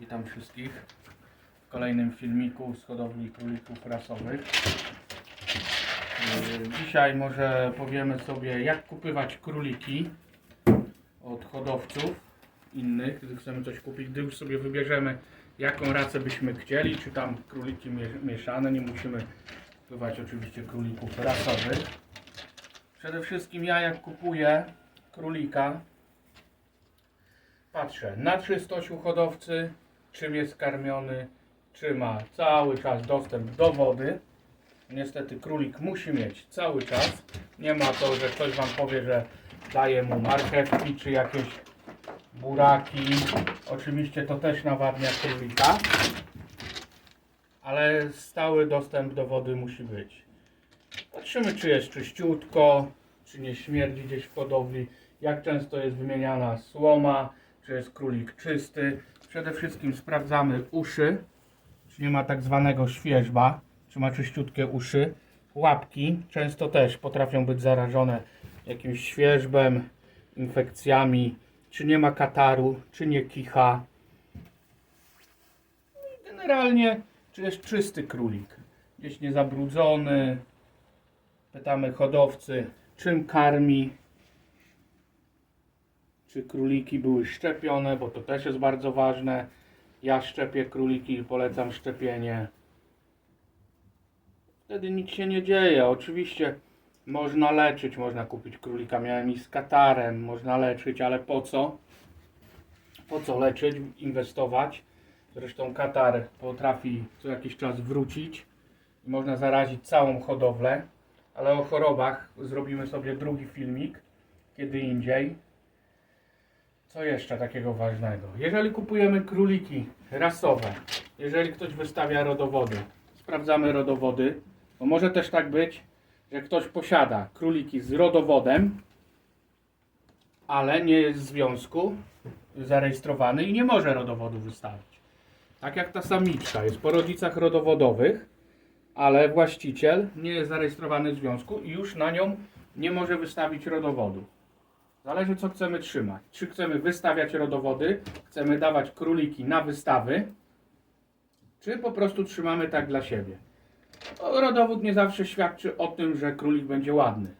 Witam wszystkich w kolejnym filmiku z hodowli królików rasowych. Yy, Dzisiaj może powiemy sobie jak kupywać króliki od hodowców innych, gdy chcemy coś kupić, gdy już sobie wybierzemy jaką racę byśmy chcieli, czy tam króliki mie- mieszane, nie musimy kupywać oczywiście królików rasowych. Przede wszystkim ja jak kupuję królika, patrzę na czystość u hodowcy, czym jest karmiony, czy ma cały czas dostęp do wody. Niestety królik musi mieć cały czas. Nie ma to, że ktoś Wam powie, że daje mu marchewki czy jakieś buraki. Oczywiście to też nawadnia królika. Ale stały dostęp do wody musi być. Patrzymy, czy jest czyściutko, czy nie śmierdzi gdzieś w hodowli, jak często jest wymieniana słoma, czy jest królik czysty. Przede wszystkim sprawdzamy uszy, czy nie ma tak zwanego świeżba, czy ma czyściutkie uszy. Łapki często też potrafią być zarażone jakimś świeżbem, infekcjami, czy nie ma kataru, czy nie kicha. No Generalnie, czy jest czysty królik, gdzieś niezabrudzony. Pytamy hodowcy, czym karmi, czy króliki były szczepione, bo to też jest bardzo ważne. Ja szczepię króliki, polecam szczepienie. Wtedy nic się nie dzieje. Oczywiście można leczyć, można kupić królika. Miałem i z katarem, można leczyć, ale po co? Po co leczyć, inwestować? Zresztą katar potrafi co jakiś czas wrócić i można zarazić całą hodowlę. Ale o chorobach zrobimy sobie drugi filmik, kiedy indziej. Co jeszcze takiego ważnego? Jeżeli kupujemy króliki rasowe, jeżeli ktoś wystawia rodowody, sprawdzamy rodowody, bo może też tak być, że ktoś posiada króliki z rodowodem, ale nie jest w związku zarejestrowany i nie może rodowodu wystawić. Tak jak ta samiczka jest po rodzicach rodowodowych, ale właściciel nie jest zarejestrowany w związku i już na nią nie może wystawić rodowodu. Zależy co chcemy trzymać. Czy chcemy wystawiać rodowody, chcemy dawać króliki na wystawy, czy po prostu trzymamy tak dla siebie. Bo rodowód nie zawsze świadczy o tym, że królik będzie ładny.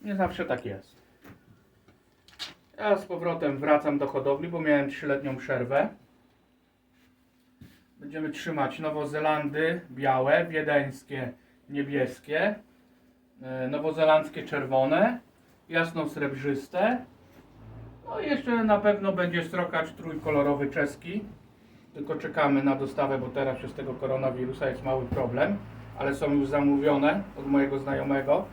Nie zawsze tak jest. Ja z powrotem wracam do hodowli, bo miałem 3-letnią przerwę. Będziemy trzymać Nowozelandy białe, wiedeńskie niebieskie, e, nowozelandzkie czerwone, jasno-srebrzyste. No i jeszcze na pewno będzie strokacz trójkolorowy czeski. Tylko czekamy na dostawę, bo teraz przez tego koronawirusa jest mały problem. Ale są już zamówione od mojego znajomego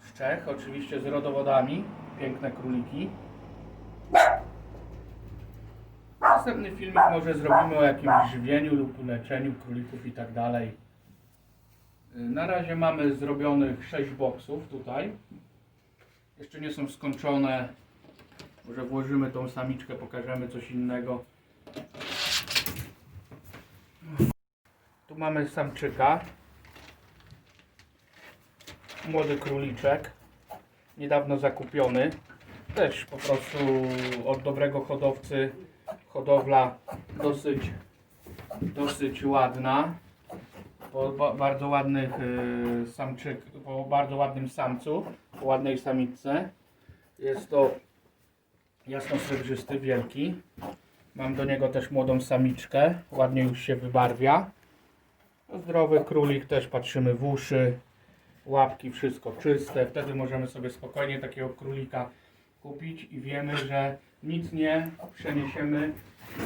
z Czech, oczywiście z rodowodami. Piękne króliki. Następny filmik może zrobimy o jakimś żywieniu lub leczeniu królików i tak dalej. Na razie mamy zrobionych 6 boksów tutaj. Jeszcze nie są skończone. Może włożymy tą samiczkę, pokażemy coś innego. Tu mamy samczyka. Młody króliczek. Niedawno zakupiony. Też po prostu od dobrego hodowcy. Hodowla dosyć, dosyć ładna. Po ba- bardzo ładnych y, samczyk, po bardzo ładnym samcu, po ładnej samiczce. Jest to jasno-srebrzysty, wielki. Mam do niego też młodą samiczkę, ładnie już się wybarwia. Zdrowy królik, też patrzymy w uszy, łapki, wszystko czyste. Wtedy możemy sobie spokojnie takiego królika kupić i wiemy, że nic nie przeniesiemy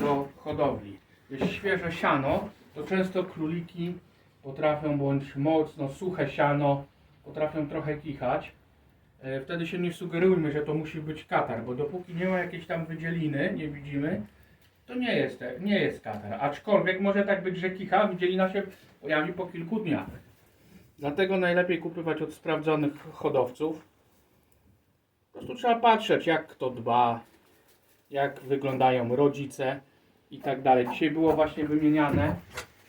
do hodowli. Jeśli świeże siano, to często króliki potrafią, bądź mocno suche siano, potrafią trochę kichać. E, Wtedy się nie sugerujmy, że to musi być katar, bo dopóki nie ma jakiejś tam wydzieliny, nie widzimy, to nie jest, nie jest katar. Aczkolwiek może tak być, że kicha, wydzielina się pojawi po kilku dniach. Dlatego najlepiej kupywać od sprawdzonych hodowców. Po prostu trzeba patrzeć, jak kto dba, jak wyglądają rodzice i tak dalej. Dzisiaj było właśnie wymieniane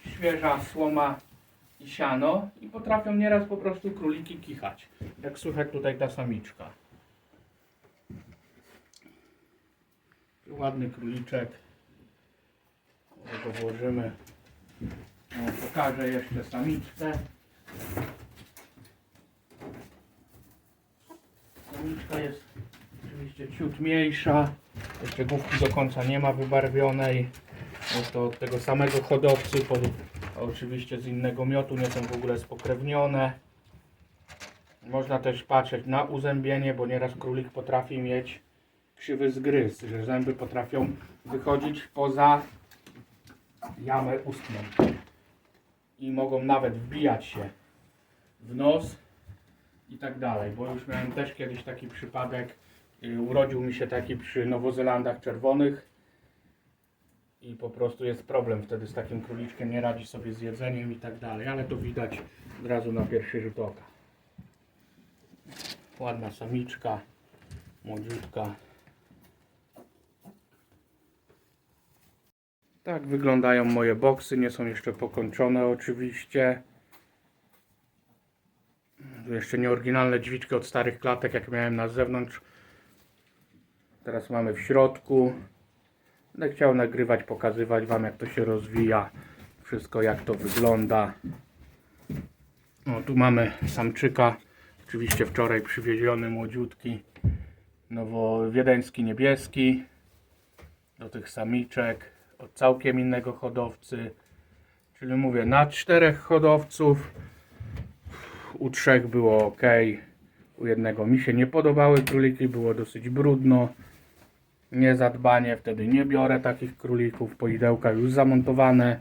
świeża słoma i siano i potrafią nieraz po prostu króliki kichać. Jak słychać tutaj ta samiczka. Ładny króliczek. tego włożymy. No, pokażę jeszcze samiczkę. Samiczka jest oczywiście ciut mniejsza. Jeszcze główki do końca nie ma wybarwionej. Jest to od tego samego hodowcy. Po, oczywiście z innego miotu, nie są w ogóle spokrewnione. Można też patrzeć na uzębienie, bo nieraz królik potrafi mieć krzywy zgryz, że zęby potrafią wychodzić poza jamę ustną. I mogą nawet wbijać się w nos i tak dalej, bo już miałem też kiedyś taki przypadek, y, urodził mi się taki przy Nowozelandach czerwonych i po prostu jest problem wtedy z takim króliczkiem, nie radzi sobie z jedzeniem i tak dalej, ale to widać od razu na pierwszy rzut oka. Ładna samiczka, młodziutka. Tak wyglądają moje boksy, nie są jeszcze pokończone oczywiście. Tu jeszcze nieoryginalne drzwiczki od starych klatek, jak miałem na zewnątrz. Teraz mamy w środku. Będę chciał nagrywać, pokazywać Wam jak to się rozwija. Wszystko jak to wygląda. O, tu mamy samczyka. Oczywiście wczoraj przywieziony młodziutki. Nowo wiedeński niebieski. Do tych samiczek. Od całkiem innego hodowcy. Czyli mówię, na czterech hodowców. U trzech było ok. U jednego mi się nie podobały króliki, było dosyć brudno. Niezadbanie, wtedy nie biorę takich królików. Poidełka już zamontowane.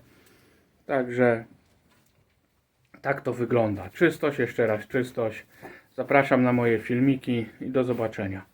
Także tak to wygląda. Czystość, jeszcze raz czystość. Zapraszam na moje filmiki i do zobaczenia.